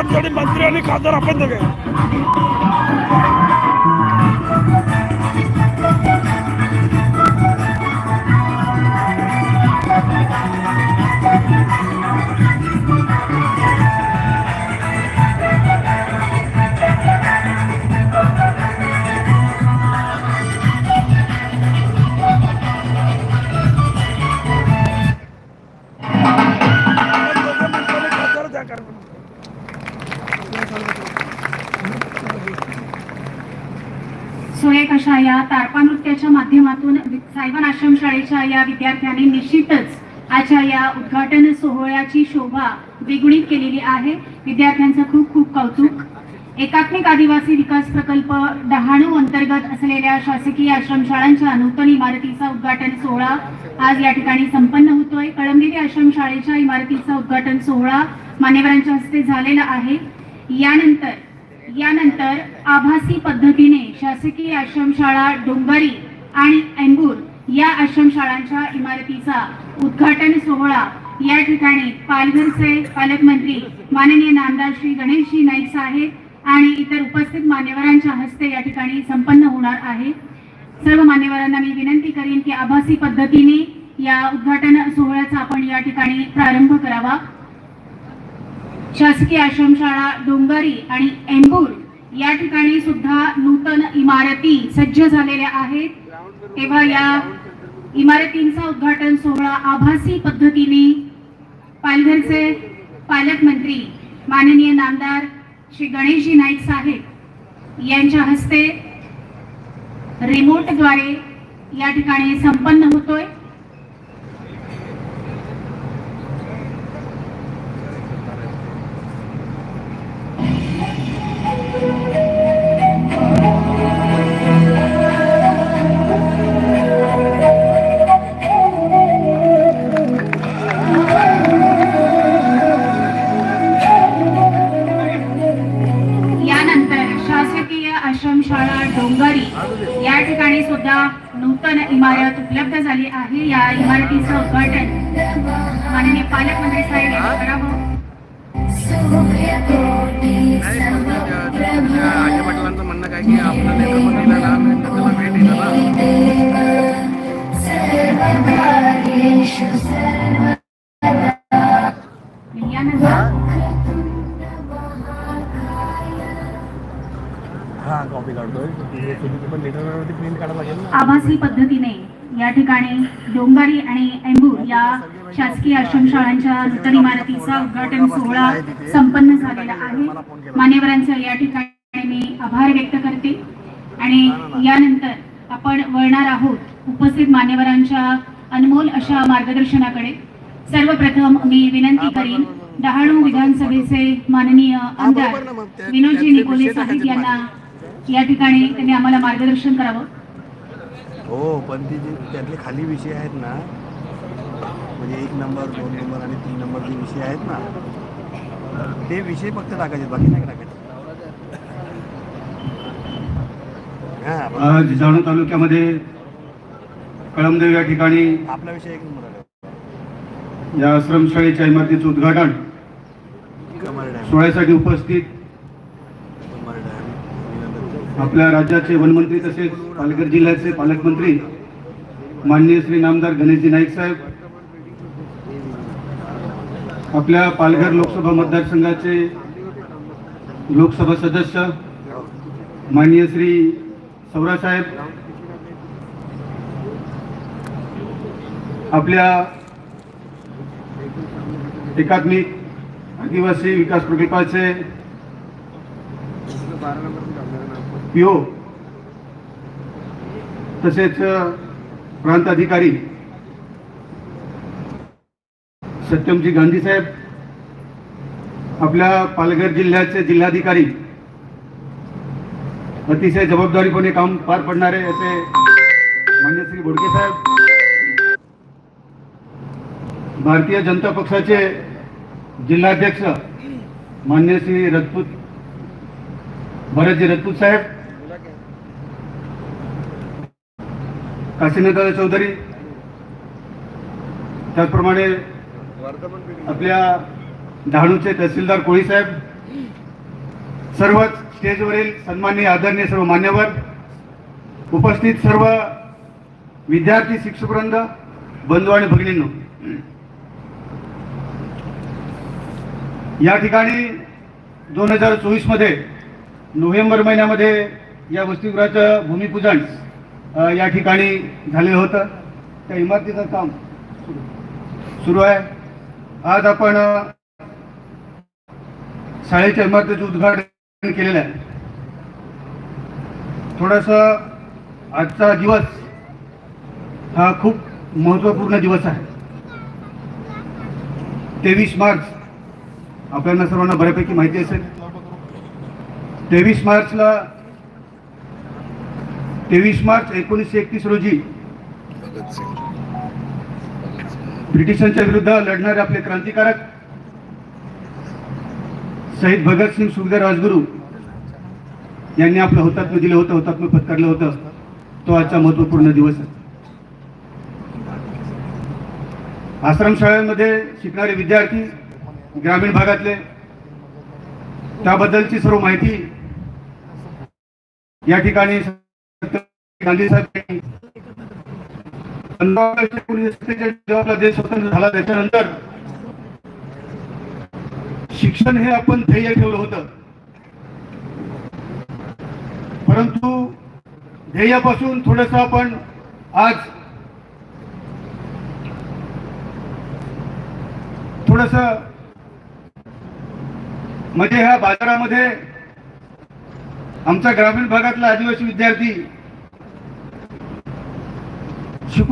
ठिकाणी मंत्री आणि खासदार आपण दोघे you. सोय कशा या तारपा नृत्याच्या माध्यमातून सायबन आश्रमशाळेच्या या विद्यार्थ्यांनी निश्चितच आजच्या या उद्घाटन सोहळ्याची शोभा द्विगुणित केलेली आहे. विद्यार्थ्यांचं खूप खूप कौतुक. एकात्मिक आदिवासी विकास प्रकल्प डहाणू अंतर्गत असलेल्या शासकीय आश्रमशाळांच्या नूतन इमारतीचा उद्घाटन सोहळा आज या ठिकाणी संपन्न होतोय. कळमगिरी आश्रमशाळेच्या इमारतीचा उद्घाटन सोहळा मान्यवरांच्या हस्ते झालेला आहे. यानंतर यानंतर आभासी पद्धतीने शासकीय आश्रमशाळा डोंगरी आणि अंगूर या आश्रमशाळांच्या इमारतीचा उद्घाटन सोहळा या ठिकाणी पालघरचे पालकमंत्री माननीय नामदार श्री गणेशजी नाईक साहेब आणि इतर उपस्थित मान्यवरांच्या हस्ते या ठिकाणी संपन्न होणार आहे. सर्व मान्यवरांना मी विनंती करेन की आभासी पद्धतीने या उद्घाटन सोहळ्याचा आपण या ठिकाणी प्रारंभ करावा. शासकीय आश्रमशाळा डोंगरी आणि एंबूर या ठिकाणी सुद्धा नूतन इमारती सज्ज झालेल्या आहेत. तेव्हा या इमारतींचा उद्घाटन सोहळा आभासी पद्धतीने पालघरचे पालकमंत्री माननीय नामदार श्री गणेशजी नाईक साहेब यांच्या हस्ते रिमोटद्वारे या ठिकाणी संपन्न होतोय. डोंगरी. या ठिकाणी सुद्धा नूतन इमारत उपलब्ध झाली आहे. या इमारतीचं उद्घाटन माननीय पालकमंत्री साहेब यांनी करावं आजी पाटलांचं म्हणणं काय की आपलं लेकर बघितलं त्याला भेट येतं हा कॉपी काढतोय. पण लेटरवरती प्रिंट लागेल ना. आभासी पद्धतीने या ठिकाणी डोंगारी आणि एंबूर या शासकीय आश्रमशाळांच्या नूतन इमारतीचा उद्घाटन सोहळा संपन्न झालेला आहे. मान्यवरांचा या ठिकाणी मी आभार व्यक्त करते. आणि यानंतर आपण वळणार आहोत उपस्थित मान्यवरांच्या अनमोल अशा मार्गदर्शनाकडे. सर्वप्रथम मी विनंती करीन डहाणू विधानसभेचे माननीय आमदार विनोदजी निकोले साहेब यांना या ठिकाणी त्यांनी आम्हाला मार्गदर्शन करावं? हो पण ती जे त्यातले खाली विषय आहेत ना म्हणजे एक नंबर दोन नंबर आणि तीन नंबर जे विषय आहेत ना ते विषय फक्त टाकायचे बाकी नाही टाकायचे. हा जिजाणू तालुक्यामध्ये कळमदेव या ठिकाणी आपला विषय एक नंबर आला या आश्रमशाळेच्या इमारतीचं उद्घाटन सोहळ्यासाठी उपस्थित आपल्या राज्याचे वनमंत्री तसेच पालघर जिल्ह्याचे पालकमंत्री माननीय श्री नामदार गणेशजी नाईक साहेब आपल्या पालघर लोकसभा मतदारसंघाचे लोकसभा सदस्य माननीय श्री सौरा साहेब आपल्या एकात्मिक आदिवासी विकास प्रकल्पाचे पीओ तसेच प्रांत अधिकारी सत्यमजी गांधी साहेब आपल्या पालघर जिल्ह्याचे जिल्हाधिकारी अतिशय जबाबदारीपणे काम पार पडणारे असे मान्य श्री बोडके साहेब भारतीय जनता पक्षाचे जिल्हाध्यक्ष मान्य श्री रजपूत भरतजी रजपूत साहेब काशीनाथ चौधरी. त्याचप्रमाणे आपल्या डहाणूचे तहसीलदार कोळी साहेब. सर्वच स्टेजवरील सन्माननीय आदरणीय सर्व मान्यवर. उपस्थित सर्व विद्यार्थी शिक्षकवृंद बंधू आणि भगिनींनो. या ठिकाणी दोन हजार चोवीसमध्ये नोव्हेंबर महिन्यामध्ये या वसतिगृहाचं भूमिपूजन या ठिकाणी झालेलं होतं. त्या इमारतीचं काम सुरू- आहे. आज आपण शाळेच्या इमारतीचं उद्घाटन केलेलं आहे. थोडस आजचा दिवस हा खूप महत्त्वपूर्ण दिवस आहे. तेवीस मार्च आपल्याला सर्वांना बऱ्यापैकी माहिती असेल. तेवीस मार्चला तेवीस मार्च एकोणीसशे एकतीस रोजी ब्रिटिशांच्या विरुद्ध लढणारे आपले क्रांतिकारक शहीद भगतसिंग सुखदेव राजगुरू यांनी आपलं हुतात्म्य दिलं होतं हुतात्म्य पत्करलं होतं. तो आजचा महत्त्वपूर्ण दिवस आहे. आश्रमशाळांमध्ये शिकणारे विद्यार्थी ग्रामीण भागातले त्याबद्दलची सर्व माहिती या ठिकाणी गांधी साहेब पंधरा ऑगस्ट एकोणीसशे जेव्हा देश स्वतंत्र झाला त्याच्यानंतर शिक्षण हे आपण ध्येय ठेवलं होतं परंतु ध्येयापासून थोडस आपण आज थोडस म्हणजे ह्या बाजारामध्ये आमचा ग्रामीण भागातला आदिवासी विद्यार्थी 19세